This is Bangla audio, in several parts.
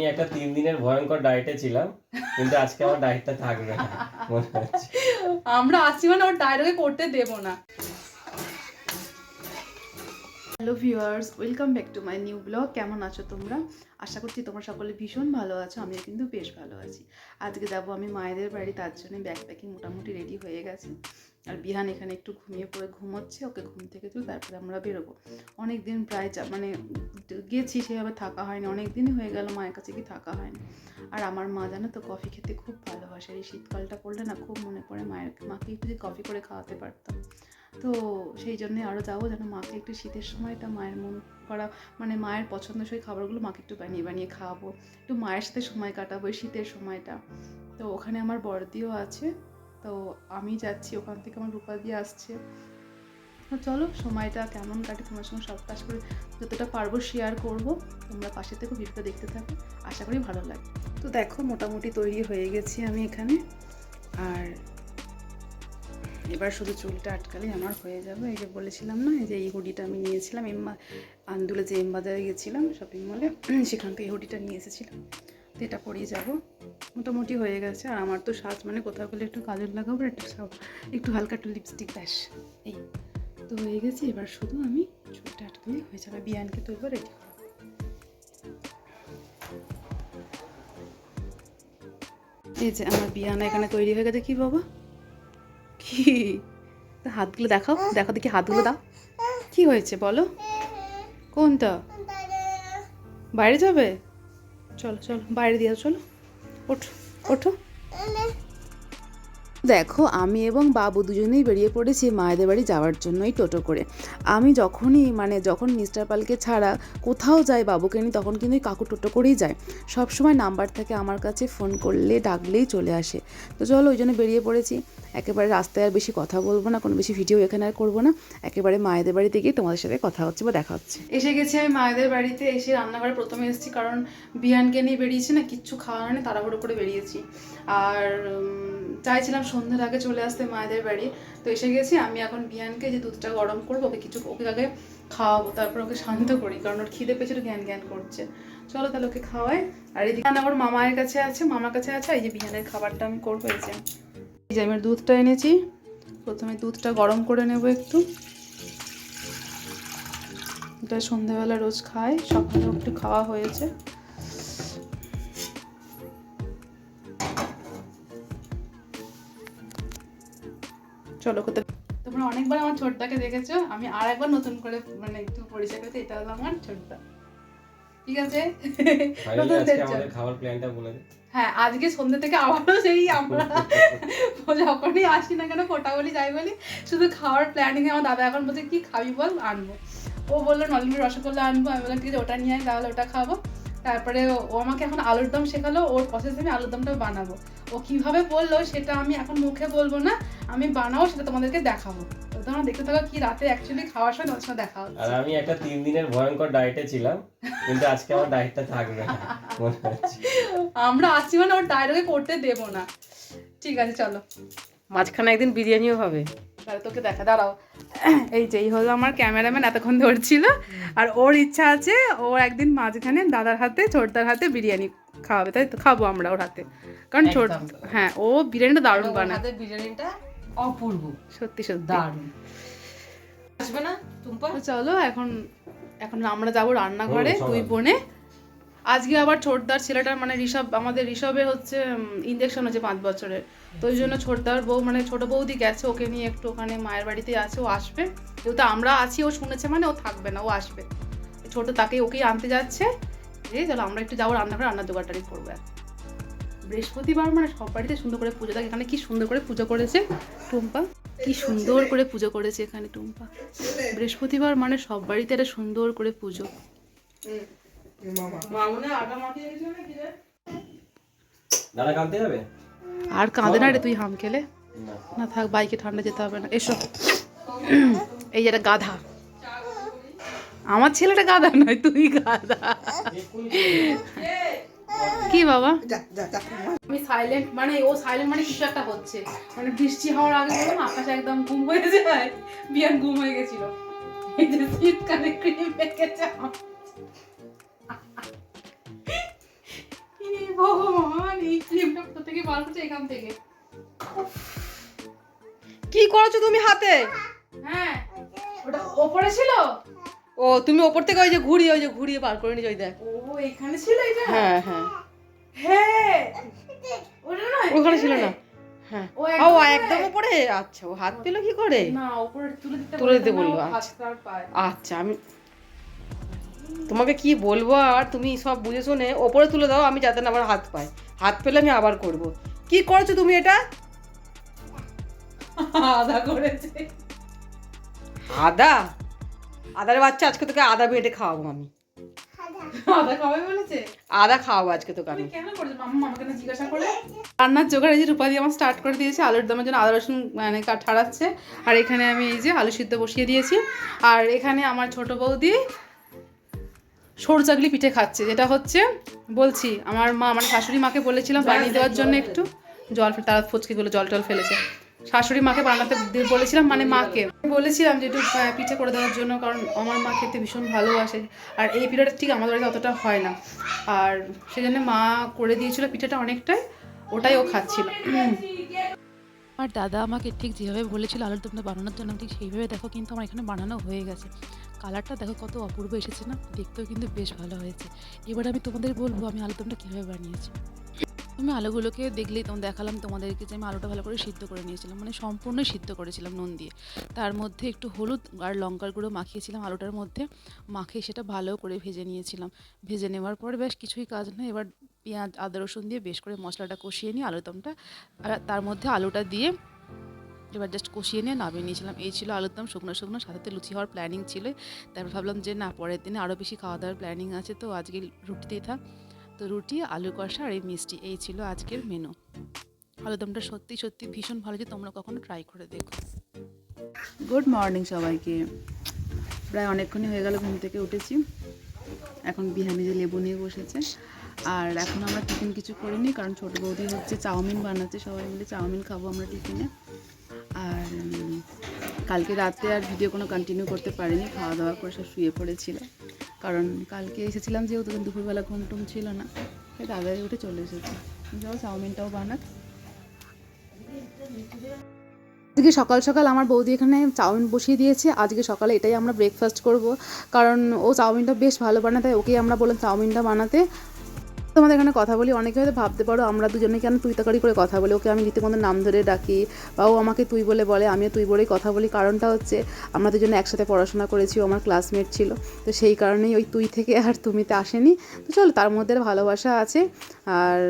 আমি একটা তিন দিনের ভয়ঙ্কর ডায়েটে ছিলাম কিন্তু আজকে আমার ডায়েটটা থাকবে না মনে হচ্ছে। আমরা আসছি মানে ওর ডায়লগে করতে দেবো না। Hello viewers welcome back to my new blog কেমন আছো তোমরা? আশা করছি তোমরা সকলে ভীষণ ভালো আছো আমিও কিন্তু বেশ ভালো আছি। আজকে যাব আমি মায়েদের বাড়ি তার জন্য ব্যাগ প্যাকিং মোটামুটি রেডি হয়ে গেছে। আর বিহান এখানে একটু ঘুমিয়ে পড়ে ঘুমোচ্ছে ওকে ঘুম থেকে তুলে তারপরে আমরা বেরোবো। অনেক দিন প্রায় মানে গেছি সেভাবে থাকা হয়নি অনেক দিনই হয়ে গেল মায়ের কাছে কি থাকা হয়নি। আর আমার মা জানো তো কফি খেতে খুব ভালোবাসে এই শীতকালটা পড়লে না খুব মনে পড়ে মায়ের মাকে একটু যদি কফি করে খাওয়াতে পারতাম। তো সেই জন্যে আরও যাব যেন মাকে একটু শীতের সময়টা মায়ের মন করা মানে মায়ের পছন্দসই খাবারগুলো মাকে একটু বানিয়ে বানিয়ে খাওয়াবো। একটু মায়ের সাথে সময় কাটাবো শীতের সময়টা। তো ওখানে আমার বড়দিও আছে। তো আমি যাচ্ছি, ওখান থেকে আমার রূপা দিয়ে আসছে। তো চলো, সময়টা কেমন কাটে তোমার সঙ্গে সব কাজ করে যতটা পারব শেয়ার করব। তোমরা পাশে থেকে, ভিডিওটা দেখতে থাকো। আশা করি ভালো লাগে তো দেখো, মোটামুটি তৈরি হয়ে গেছি আমি এখানে। আর এবার শুধু চুলটা আটকালেই আমার হয়ে যাবে। এই যে বলেছিলাম না, এই যে এই হুডিটা আমি নিয়েছিলাম এমবা আন্দুলে যে এম বাজারে গেছিলাম শপিং মলে সেখান থেকে এই হুডিটা নিয়ে এসেছিলাম। তো এটা পরিয়ে যাব। মোটামুটি হয়ে গেছে। আর আমার তো সাজ মানে কোথাও গেলে একটু কাজল লাগাবো একটু একটু হালকা একটু লিপস্টিক ব্যাস। এই তো হয়ে গেছে। এবার শুধু আমি চুলটা আটকালেই হয়ে যাবে। বিয়ানকে তো এবার রেডি এই যে আমার বিয়ানা এখানে তৈরি হয়ে গেছে। কি বাবা? কি? হাতগুলো দেখাও। দেখো দেখি হাতগুলো দাও। কি হয়েছে বলো? কোনটা? বাইরে যাবে? চলো চলো। বাইরে দিয়ে চলো। ওঠো ওঠো। দেখো, আমি এবং বাবু দুজনেই বেরিয়ে পড়েছি মায়েদের বাড়ি যাওয়ার জন্যই টোটো করে। আমি যখনই মানে যখন মিস্টার পালকে ছাড়া কোথাও যাই বাবুকে নিয়ে, তখন কিন্তু কাকু টোটো করেই যায়। সব সময় নাম্বার থাকে, আমার কাছে ফোন করলে, ডাকলেই চলে আসে। তো চলো, ওই জন্য বেরিয়ে পড়েছি। একেবারে রাস্তায় আর বেশি কথা বলব না, কোনো বেশি ভিডিও এখানে আর করব না। একেবারে মায়েদের বাড়িতে গিয়ে তোমাদের সাথে কথা হচ্ছে বা দেখা হচ্ছে। এসে গেছি আমি মায়েদের বাড়িতে, এসে রান্নাঘরে প্রথমে এসেছি, কারণ বিয়ানকে নিয়ে বেরিয়েছি না, কিচ্ছু খাওয়া হয়নি, তাড়াহুড়ো করে বেরিয়েছি। আর চাইছিলাম সন্ধ্যের আগে চলে আসতে মায়েদের বাড়ি। তো এসে গেছি, আমি এখন বিয়ানকে যে দুধটা গরম করব, ওকে কিছু, ওকে আগে খাওয়াবো, তারপর ওকে শান্ত করি, কারণ ওর খিদে পেছনে জ্ঞান জ্ঞান করছে। চলো তাহলে ওকে খাওয়াই, আর এদিকে আমার মামায়ের কাছে আছে মামার কাছে আছে এই যে বিহানের খাবারটা আমি করব, এই যে। এই যে আমি দুধটা এনেছি, প্রথমে দুধটা গরম করে নেব একটু। এটা সন্ধ্যাবেলা রোজ খাই, সকালে একটু খাওয়া হয়েছে। চলো কোথায়? তোমরা অনেকবার আমার ছোটটাকে দেখেছ আমি আর একবার নতুন করে মানে একটু পরিচয় করতে এটা হলো আমার ছোটটা ঠিক আছে? নতুন খাবার প্ল্যানটা বলে দে। হ্যাঁ আজকে সন্ধ্যে থেকে আবারও সেই আমরা যখনই আসি না কেন ফোটা বলি যাই বলি শুধু খাওয়ার প্ল্যানিং আমার দাদা এখন বলছে কি খাবি বল আনব। ও বলল নলেন রসগোল্লা আনব। আমি বললাম ঠিক আছে ওটা নিয়ে আয় তাহলে ওটা খাব। তারপরে ও- ও আমাকে এখন আলুর দম শেখালো ওর প্রসেস আমি আলুর দমটা বানাবো। ও কীভাবে বলল সেটা আমি এখন মুখে বলব না আমি বানাবো সেটা তোমাদেরকে দেখাবো। তো তোমরা দেখতে থাকো কি রাতে অ্যাকচুয়ালি খাওয়ার সময় তোমার সঙ্গে দেখা আর আমি একটা তিন দিনের ভয়ঙ্কর ডায়েটে ছিলাম কিন্তু আজকে আমার ডায়েটটা থাকবে না আমরা আসছি মানে ওর ডায়লগে করতে দেবো না। ঠিক আছে চলো। মাঝখানে একদিন বিরিয়ানিও হবে। তাহলে তোকে দেখা দাঁড়াও। এই যে এই হলো আমার ক্যামেরাম্যান এতক্ষণ ধরছিল আর ওর ইচ্ছা আছে ও একদিন মাঝখানে দাদার হাতে ছোটদার হাতে বিরিয়ানি খাওয়াবে। তাই তো খাব আমরা ওর হাতে। কারণ ছোট হ্যাঁ ও বিরিয়ানিটা দারুণ বানায়। বিরিয়ানিটা অপূর্ব। সত্যি সত্যি। দারুণ। আসবে না চলো এখন এখন আমরা যাব রান্নাঘরে। দুই বোনে। আজকে আবার ছোটদার ছেলেটার মানে ঋষভ, আমাদের ঋষভে হচ্ছে ইঞ্জেকশন হচ্ছে পাঁচ বছরের। তো ওই জন্য ছোটদার বউ মানে ছোট বৌদি গেছে, ওকে নিয়ে একটু ওখানে মায়ের বাড়িতে আছে, ও আসবে। যেহেতু আমরা আছি, ও শুনেছে মানে ও থাকবে না, ও আসবে। ছোট তাকে ওকেই আনতে যাচ্ছে। এই চলো, আমরা একটু যাব রান্না করে রান্নার জোগাড়টারি করব বৃহস্পতিবার মানে সব বাড়িতে সুন্দর করে পুজো থাকে এখানে কি সুন্দর করে পুজো করেছে টুম্পা? কি সুন্দর করে পুজো করেছে এখানে টুম্পা। বৃহস্পতিবার মানে সব বাড়িতে একটা সুন্দর করে পুজো। দাদা কাঁদতে যাবে? আর কাঁদে না রে তুই হাম খেলে। না। থাক বাইকে ঠান্ডা যেতে হবে না। এসো। এই যে একটা গাধা। আমার ছেলেটা গাধা নয় তুই গাধা। কি বাবা? আমি সাইলেন্ট মানে ও সাইলেন্ট মানে কিছু একটা হচ্ছে। মানে বৃষ্টি হওয়ার আগে বললাম আকাশে একদম ঘুম হয়ে যায়। বিয়ান ঘুম হয়ে গেছিল। এই যে শীতকালে ক্রিম মেখেছে বার করছে এখান থেকে কি করেছ তুমি হাতে? হ্যাঁ। ওটা ওপরে ছিল? ও তুমি ওপর থেকে ওই যে ঘুরিয়ে ওই যে ঘুরিয়ে বার করে নিয়ে দেখ। ও এখানে ছিল এটা? হ্যাঁ হ্যাঁ। হ্যাঁ। ওটা না ওখানে ছিল না। হ্যাঁ। ও একদম উপরে আচ্ছা ও হাত পেল কি করে? না উপরে তুলে দিতে বলল আচ্ছা। আচ্ছা আমি তোমাকে কি বলব আর তুমি সব বুঝে শুনে ওপরে তুলে দাও আমি যাতে না আবার হাত পাই। হাত পেলে আমি আবার করব। কি করছ তুমি এটা? আদা করেছে। আদা? আদার বাচ্চা আজকে তোকে আদা বেটে খাওয়াবো আমি। আদা খাবে বলেছে? আদা খাওয়াবো আজকে তোকে আমি। কেন করেছ? মাম্মা আমাকে না জিজ্ঞাসা করে রান্নার জোগাড় এই যে রূপাদি আমার স্টার্ট করে দিয়েছে আলুর দমের জন্য আদা রসুন মানে ছাড়াচ্ছে। আর এখানে আমি এই যে আলু সিদ্ধ বসিয়ে দিয়েছি। আর এখানে আমার ছোট বৌদি সরু চাকলি পিঠে খাচ্ছে যেটা হচ্ছে বলছি আমার মা মানে শাশুড়ি মাকে বলেছিলাম বানিয়ে দেওয়ার জন্য একটু জল তারা ফচকিগুলো জল টল ফেলেছে। শাশুড়ি মাকে বানাতে বলেছিলাম মানে মাকে। বলেছিলাম যে একটু পিঠে করে দেওয়ার জন্য কারণ আমার মা খেতে ভীষণ ভালোবাসে। আর এই পিঠাটা ঠিক আমাদের বাড়িতে অতটা হয় না। আর সেই জন্য মা করে দিয়েছিল পিঠাটা অনেকটাই ওটাই ও খাচ্ছিল। আর দাদা আমাকে ঠিক যেভাবে বলেছিল আলুর দমটা বানানোর জন্য, ঠিক সেইভাবে দেখো কিন্তু আমার এখানে বানানো হয়ে গেছে। কালারটা দেখো কত অপূর্ব এসেছে না? দেখতেও কিন্তু বেশ ভালো হয়েছে। এবার আমি তোমাদের বলব আমি আলুর দমটা কীভাবে বানিয়েছি। আমি আলুগুলোকে দেখলেই তোমার দেখালাম তোমাদেরকে যে আমি আলুটা ভালো করে সিদ্ধ করে নিয়েছিলাম মানে সম্পূর্ণ সিদ্ধ করেছিলাম নুন দিয়ে। তার মধ্যে একটু হলুদ আর লঙ্কার গুঁড়ো মাখিয়েছিলাম আলুটার মধ্যে, মাখিয়ে সেটা ভালো করে ভেজে নিয়েছিলাম। ভেজে নেওয়ার পরে বেশ কিছুই কাজ না এবার পেঁয়াজ, আদা, রসুন দিয়ে বেশ করে মশলাটা কষিয়ে নিয়ে আলুর দমটা আর তার মধ্যে আলুটা দিয়ে এবার জাস্ট কষিয়ে নিয়ে নামিয়ে নিয়েছিলাম। এই ছিল আলুর দম শুকনো শুকনো, সাথে লুচি হওয়ার প্ল্যানিং ছিল। তারপর ভাবলাম যে না, পরের দিনে আরও বেশি খাওয়া দাওয়ার প্ল্যানিং আছে, তো আজকে রুটি দিয়ে থাক। তো রুটি, আলু কষা আর এই মিষ্টি, এই ছিল আজকের মেনু আলুদমটা সত্যি সত্যি ভীষণ ভালো যে তোমরা কখনো ট্রাই করে দেখো। গুড মর্নিং সবাইকে। প্রায় অনেকক্ষণই হয়ে গেল ঘুম থেকে উঠেছি। এখন বিহানি যে লেবু নিয়ে বসেছে। আর এখন আমরা টিফিন কিছু করিনি, কারণ ছোট বৌদি হচ্ছে চাউমিন বানাচ্ছে, সবাই মিলে চাউমিন খাব আমরা টিফিনে। আর কালকে রাতে আর ভিডিও কোনো কন্টিনিউ করতে পারিনি খাওয়া দাওয়া করে সব শুয়ে পড়েছিল। কারণ কালকে এসেছিলাম যেহেতু দুপুরবেলা ঘুম টুম ছিল না, তাই তাড়াতাড়ি উঠে চলে এসেছি। যাও, চাউমিনটাও বানাক। আজকে সকাল সকাল আমার বৌদি এখানে চাউমিন বসিয়ে দিয়েছে, আজকে সকালে এটাই আমরা ব্রেকফাস্ট করব। কারণ ও চাউমিনটা বেশ ভালো বানায়, তাই ওকেই আমরা বললাম চাউমিনটা বানাতে। তোমাদের এখানে কথা বলি, অনেকে হয়তো ভাবতে পারো আমরা দুজনে কেন তুই তাকারি করে কথা বলি, ওকে আমি রীতিমতো নাম ধরে ডাকি বা ও আমাকে তুই বলে বলে, আমিও তুই বলেই কথা বলি, কারণটা হচ্ছে আমরা দুজনে একসাথে পড়াশোনা করেছি, ও আমার ক্লাসমেট ছিল, তো সেই কারণেই ওই তুই থেকে আর তুমিতে আসেনি, তো চলো তার মধ্যে ভালোবাসা আছে, আর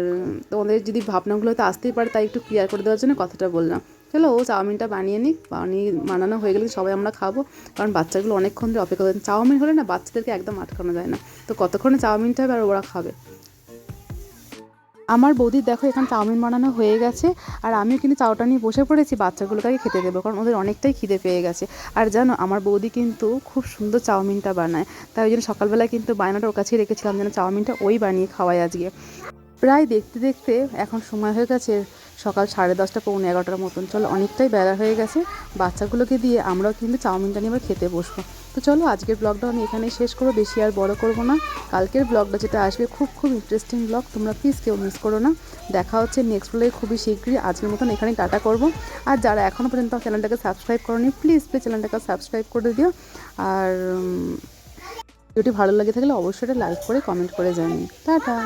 তোমাদের যদি ভাবনাগুলো হয়তো আসতেই পারে, তাই একটু ক্লিয়ার করে দেওয়ার জন্য কথাটা বললাম। চলো ও চাউমিনটা বানিয়ে নিক, বানিয়ে বানানো হয়ে গেলে সবাই আমরা খাব, কারণ বাচ্চাগুলো অনেকক্ষণ ধরে অপেক্ষা করে চাউমিন হলে না বাচ্চাদেরকে একদম আটকানো যায় না, তো কতক্ষণে চাউমিনটা হবে আর ওরা খাবে? আমার বৌদির দেখো এখানে চাউমিন বানানো হয়ে গেছে, আর আমিও কিন্তু চাউটা নিয়ে বসে পড়েছি, বাচ্চাগুলোকে আগে খেতে দেবো, কারণ ওদের অনেকটাই খিদে পেয়ে গেছে। আর জানো, আমার বৌদি কিন্তু খুব সুন্দর চাউমিনটা বানায়, তাই ওই জন্য সকালবেলায় কিন্তু বায়নাটা ওর কাছেই রেখেছিলাম যেন চাউমিনটা ওই বানিয়ে খাওয়াই আজকে। প্রায় দেখতে দেখতে এখন সময় হয়ে গেছে সকাল সাড়ে দশটা, পৌনে এগারোটার মতন, চলো অনেকটাই বেলা হয়ে গেছে, বাচ্চাগুলোকে দিয়ে আমরাও কিন্তু চাউমিনটা নিয়ে এবার খেতে বসবো। তো চলো, আজকের ব্লগটা আমি এখানে শেষ করব। বেশি আর বড় করব না। কালকের ব্লগটা যেটা আসবে, খুব খুব ইন্টারেস্টিং ব্লগ তোমরা প্লিজ কেউ মিস করো না। দেখা হচ্ছে নেক্সট ব্লগে খুবই শীঘ্রই। আজকের মতন এখানেই টাটা করব। আর যারা এখনও পর্যন্ত চ্যানেলটাকে সাবস্ক্রাইব করোনি প্লিজ প্লিজ চ্যানেলটাকে সাবস্ক্রাইব করে দিও। আর ভিডিওটি ভালো লাগে থাকলে অবশ্যই লাইক করে কমেন্ট করে জানিয়ে টাটা!